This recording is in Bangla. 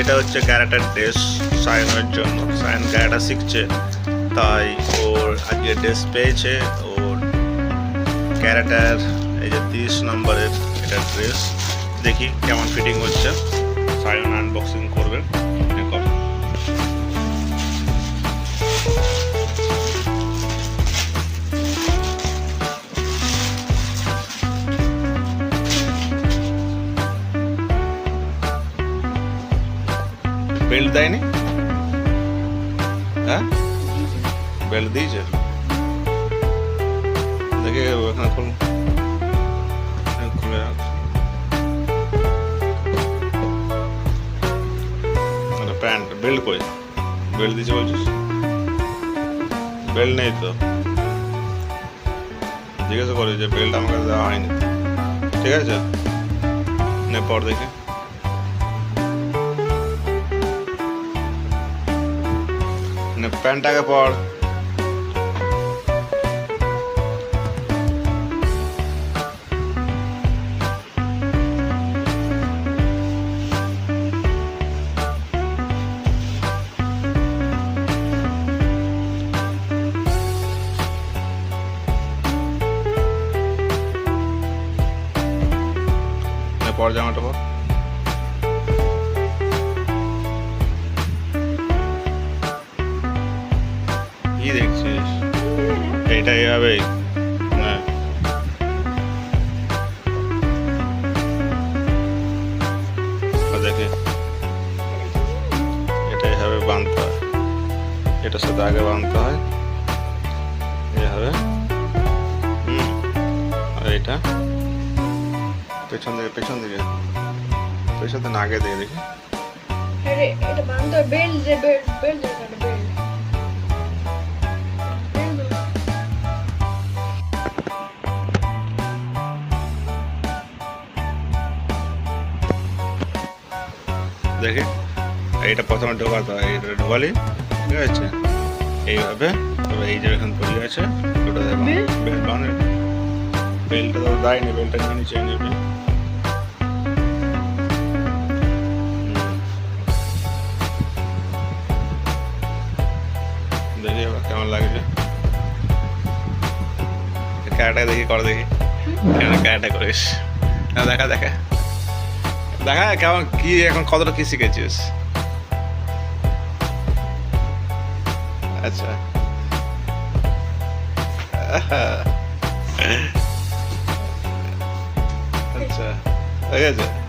এটা হচ্ছে ক্যারাটার ড্রেস সায়নের জন্য। সায়ন ক্যারাটা শিখছে, তাই ওর আজকে ড্রেস পেয়েছে। ওর ক্যারাটার, এই যে তিরিশ নম্বরের এটা ড্রেস। দেখি কেমন ফিটিং হচ্ছে। সায়ন আনবক্সিং বেল্ট দেয়নি হ্যাঁ বেল্ট দিয়েছে দেখে ওখানে খুলুন হ্যাঁ, খুলে রাখ আরে প্যান্ট বেল্ট কই বেল্ট দিয়েছে বলছিস বেল্ট নেই তো জিজ্ঞাসা করি যে বেল্ট আমার কাছে দেওয়া হয়নি ঠিক আছে নে পর দেখে প্যান্টটাকে পর। পর জামাটা পর। কি দেখছিস? এভাবে না ও দেখে, এটা এভাবে বাঁধতে হয়। এটার সাথে আগে বাঁধতে হয়। এভাবে হুম, আর এটা পেছন দিকে পেছন দিকে পেছন দিকে আগে দিকে দেখি। বেল্ট দেখি। এইটা প্রথমে ঢোকাতে হয় এইটা ঢোকালি ঠিক আছে? এইভাবে তবে এই যে এখানে পড়ে আছে ওটা বেল্ট বানে বেল্টটা তো দেয়নি বেল্টটা নিয়ে নিচে নেবে দেখি এবার কেমন লাগছে। ক্যারাটা দেখি কর দেখি। কেমন ক্যারাটা করিস। না, দেখা দেখা। দেখা কেমন কি এখন কতটা কি শিখেছিস? আচ্ছা। আচ্ছা। ঠিক